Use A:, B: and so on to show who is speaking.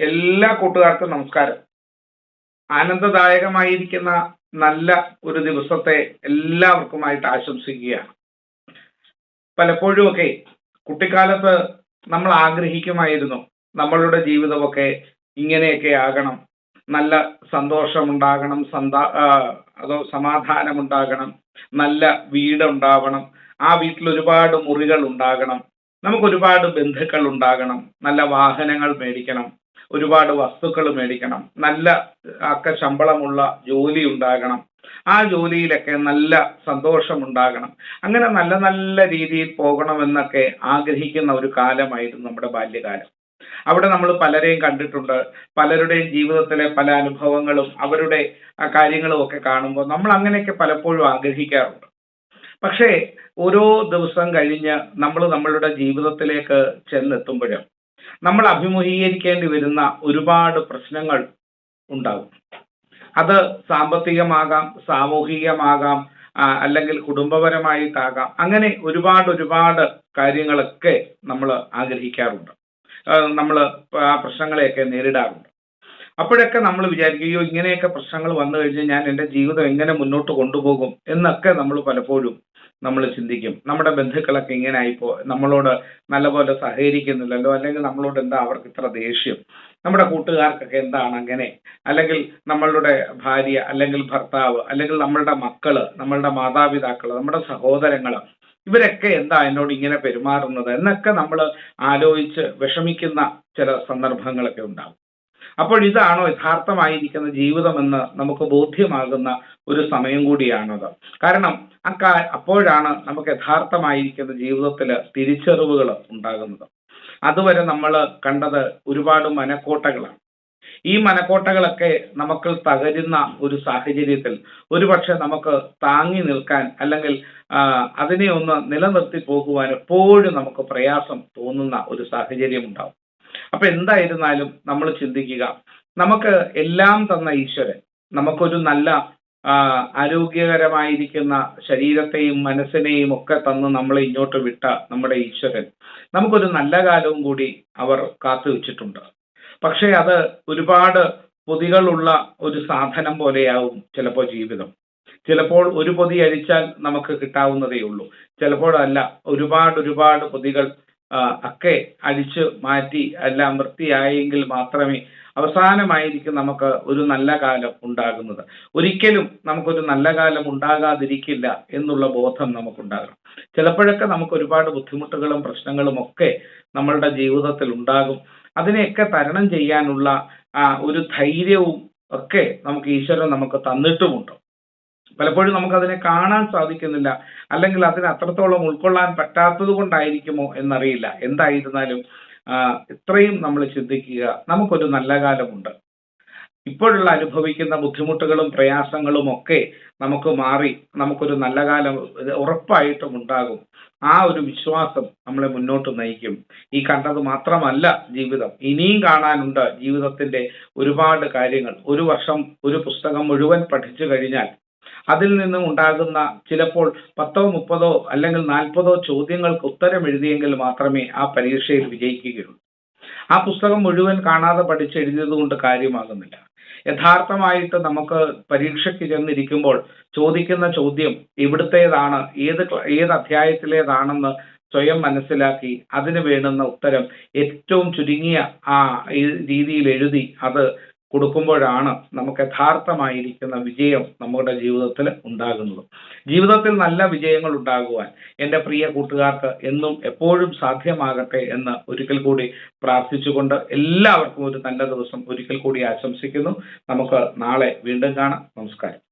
A: എല്ലാ കൂട്ടുകാർക്കും നമസ്കാരം. ആനന്ദദായകമായിരിക്കുന്ന നല്ല ഒരു ദിവസത്തെ എല്ലാവർക്കുമായിട്ട് ആശംസിക്കുകയാണ്. പലപ്പോഴുമൊക്കെ കുട്ടിക്കാലത്ത് നമ്മൾ ആഗ്രഹിക്കുമായിരുന്നു നമ്മളുടെ ജീവിതമൊക്കെ ഇങ്ങനെയൊക്കെ ആകണം നല്ല സന്തോഷമുണ്ടാകണം സന്താ അതോ സമാധാനമുണ്ടാകണം നല്ല വീടുണ്ടാവണം ആ വീട്ടിൽ ഒരുപാട് മുറികൾ ഉണ്ടാകണം നമുക്ക് ഒരുപാട് ബന്ധുക്കൾ ഉണ്ടാകണം നല്ല വാഹനങ്ങൾ മേടിക്കണം ഒരുപാട് വസ്തുക്കൾ മേടിക്കണം. നല്ല അക്ക ശമ്പളമുള്ള ജോലി ഉണ്ടാകണം. ആ ജോലിയിലൊക്കെ നല്ല സന്തോഷം ഉണ്ടാകണം അങ്ങനെ നല്ല നല്ല രീതിയിൽ പോകണമെന്നൊക്കെ ആഗ്രഹിക്കുന്ന ഒരു കാലമായിരുന്നു നമ്മുടെ ബാല്യകാലം. അവിടെ നമ്മൾ പലരെയും കണ്ടിട്ടുണ്ട്. പലരുടെയും ജീവിതത്തിലെ പല അനുഭവങ്ങളും അവരുടെ കാര്യങ്ങളും ഒക്കെ കാണുമ്പോൾ നമ്മൾ അങ്ങനെയൊക്കെ പലപ്പോഴും ആഗ്രഹിക്കാറുണ്ട്. പക്ഷേ ഓരോ ദിവസം കഴിഞ്ഞ് നമ്മൾ നമ്മളുടെ ജീവിതത്തിലേക്ക് ചെന്നെത്തുമ്പോഴും നമ്മൾ അഭിമുഖീകരിക്കേണ്ടി വരുന്ന ഒരുപാട് പ്രശ്നങ്ങൾ ഉണ്ടാകും. അത് സാമ്പത്തികമാകാം സാമൂഹികമാകാം അല്ലെങ്കിൽ കുടുംബപരമായിട്ടാകാം. അങ്ങനെ ഒരുപാട് ഒരുപാട് കാര്യങ്ങളൊക്കെ നമ്മൾ ആഗ്രഹിക്കാറുണ്ട്. നമ്മൾ ആ പ്രശ്നങ്ങളെയൊക്കെ നേരിടാറുണ്ട്. അപ്പോഴൊക്കെ നമ്മൾ വിചാരിക്കുകയോ ഇങ്ങനെയൊക്കെ പ്രശ്നങ്ങൾ വന്നു കഴിഞ്ഞാൽ ഞാൻ എന്റെ ജീവിതം എങ്ങനെ മുന്നോട്ട് കൊണ്ടുപോകും? എന്നൊക്കെ നമ്മൾ പലപ്പോഴും നമ്മൾ ചിന്തിക്കും. നമ്മുടെ ബന്ധുക്കളൊക്കെ ഇങ്ങനെ ആയിപ്പോ നമ്മളോട് നല്ലപോലെ സഹകരിക്കുന്നില്ലല്ലോ അല്ലെങ്കിൽ നമ്മളോട് എന്താ അവർക്ക് ഇത്ര ദേഷ്യം? നമ്മുടെ കൂട്ടുകാർക്കൊക്കെ എന്താണ് അങ്ങനെ? അല്ലെങ്കിൽ നമ്മളുടെ ഭാര്യ അല്ലെങ്കിൽ ഭർത്താവ് അല്ലെങ്കിൽ നമ്മളുടെ മക്കൾ നമ്മളുടെ മാതാപിതാക്കൾ നമ്മുടെ സഹോദരങ്ങൾ ഇവരൊക്കെ എന്താ എന്നോട് ഇങ്ങനെ പെരുമാറുന്നത്? എന്നൊക്കെ നമ്മൾ ആലോചിച്ച് വിഷമിക്കുന്ന ചില സന്ദർഭങ്ങളൊക്കെ ഉണ്ടാവും. അപ്പോൾ ഇതാണോ യഥാർത്ഥമായിരിക്കുന്ന ജീവിതമെന്ന് നമുക്ക് ബോധ്യമാകുന്ന ഒരു സമയം കൂടിയാണത്. കാരണം അക്കാ അപ്പോഴാണ് നമുക്ക് യഥാർത്ഥമായിരിക്കുന്ന ജീവിതത്തിൽ തിരിച്ചറിവുകൾ ഉണ്ടാകുന്നത്. അതുവരെ നമ്മൾ കണ്ടത് ഒരുപാട് മനക്കോട്ടകളാണ്. ഈ മനക്കോട്ടകളൊക്കെ നമുക്ക് തകരുന്ന ഒരു സാഹചര്യത്തിൽ ഒരുപക്ഷെ നമുക്ക് താങ്ങി നിൽക്കാൻ അല്ലെങ്കിൽ അതിനെ ഒന്ന് നിലനിർത്തി പോകുവാൻ എപ്പോഴും നമുക്ക് പ്രയാസം തോന്നുന്ന ഒരു സാഹചര്യം ഉണ്ടാവും. അപ്പൊ എന്തായിരുന്നാലും നമ്മൾ ചിന്തിക്കുക. നമുക്ക് എല്ലാം തന്ന ഈശ്വരൻ നമുക്കൊരു നല്ല ആരോഗ്യകരമായിരിക്കുന്ന ശരീരത്തെയും മനസ്സിനെയും ഒക്കെ തന്ന് നമ്മളെ ഇങ്ങോട്ട് വിട്ട നമ്മുടെ ഈശ്വരൻ നമുക്കൊരു നല്ല കാലവും കൂടി അവർ കാത്തു വെച്ചിട്ടുണ്ട്. പക്ഷേ അത് ഒരുപാട് പൊതികളുള്ള ഒരു സാധനം പോലെയാവും ചിലപ്പോൾ ജീവിതം. ചിലപ്പോൾ ഒരു പൊതി അഴിച്ചാൽ നമുക്ക് കിട്ടാവുന്നതേ ഉള്ളൂ. ചിലപ്പോഴല്ല ഒരുപാട് ഒരുപാട് പൊതികൾ ഒക്കെ അടിച്ചു മാറ്റി എല്ലാം വൃത്തിയായെങ്കിൽ മാത്രമേ അവസാനമായിരിക്കും നമുക്ക് ഒരു നല്ല കാലം ഉണ്ടാകുന്നത്. ഒരിക്കലും നമുക്കൊരു നല്ല കാലം ഉണ്ടാകാതിരിക്കില്ല എന്നുള്ള ബോധം നമുക്കുണ്ടാകണം. ചിലപ്പോഴൊക്കെ നമുക്ക് ഒരുപാട് ബുദ്ധിമുട്ടുകളും പ്രശ്നങ്ങളും ഒക്കെ നമ്മളുടെ ജീവിതത്തിൽ ഉണ്ടാകും. അതിനെയൊക്കെ തരണം ചെയ്യാനുള്ള ഒരു ധൈര്യവും ഒക്കെ നമുക്ക് ഈശ്വരൻ നമുക്ക് തന്നിട്ടുമുണ്ട്. പലപ്പോഴും നമുക്ക് അതിനെ കാണാൻ സാധിക്കുന്നില്ല. അല്ലെങ്കിൽ അതിന് അത്രത്തോളം ഉൾക്കൊള്ളാൻ പറ്റാത്തത് കൊണ്ടായിരിക്കുമോ എന്നറിയില്ല. എന്തായിരുന്നാലും ഇത്രയും നമ്മൾ ചിന്തിക്കുക നമുക്കൊരു നല്ല കാലമുണ്ട്. ഇപ്പോഴുള്ള അനുഭവിക്കുന്ന ബുദ്ധിമുട്ടുകളും പ്രയാസങ്ങളും ഒക്കെ നമുക്ക് മാറി നമുക്കൊരു നല്ല കാലം ഉറപ്പായിട്ടും ഉണ്ടാകും. ആ ഒരു വിശ്വാസം നമ്മളെ മുന്നോട്ട് നയിക്കും. ഈ കണ്ടത് മാത്രമല്ല ജീവിതം. ഇനിയും കാണാനുണ്ട് ജീവിതത്തിന്റെ ഒരുപാട് കാര്യങ്ങൾ. ഒരു വർഷം ഒരു പുസ്തകം മുഴുവൻ പഠിച്ചു കഴിഞ്ഞാൽ അതിൽ നിന്നും ഉണ്ടാകുന്ന ചിലപ്പോൾ പത്തോ മുപ്പതോ അല്ലെങ്കിൽ നാൽപ്പതോ ചോദ്യങ്ങൾക്ക് ഉത്തരം എഴുതിയെങ്കിൽ മാത്രമേ ആ പരീക്ഷയിൽ വിജയിക്കുകയുള്ളൂ. ആ പുസ്തകം മുഴുവൻ കാണാതെ പഠിച്ചെഴുതിയത് കൊണ്ട് കാര്യമാകുന്നില്ല. യഥാർത്ഥമായിട്ട് നമുക്ക് പരീക്ഷയ്ക്ക് ചെന്നിരിക്കുമ്പോൾ ചോദിക്കുന്ന ചോദ്യം എവിടുത്തേതാണ് ഏത് ഏത് അധ്യായത്തിലേതാണെന്ന് സ്വയം മനസ്സിലാക്കി അതിന് വേണ്ടുന്ന ഉത്തരം ഏറ്റവും ചുരുങ്ങിയ ആ രീതിയിൽ എഴുതി അത് കൊടുക്കുമ്പോഴാണ് നമുക്ക് യഥാർത്ഥമായിരിക്കുന്ന വിജയം നമ്മുടെ ജീവിതത്തിൽ ഉണ്ടാകുന്നത്. ജീവിതത്തിൽ നല്ല വിജയങ്ങൾ ഉണ്ടാകുവാൻ എന്റെ പ്രിയ കൂട്ടുകാർക്ക് എന്നും എപ്പോഴും സാധ്യമാകട്ടെ എന്ന് ഒരിക്കൽ കൂടി പ്രാർത്ഥിച്ചുകൊണ്ട് എല്ലാവർക്കും ഒരു നല്ല ദിവസം ഒരിക്കൽ കൂടി ആശംസിക്കുന്നു. നമുക്ക് നാളെ വീണ്ടും കാണാം. നമസ്കാരം.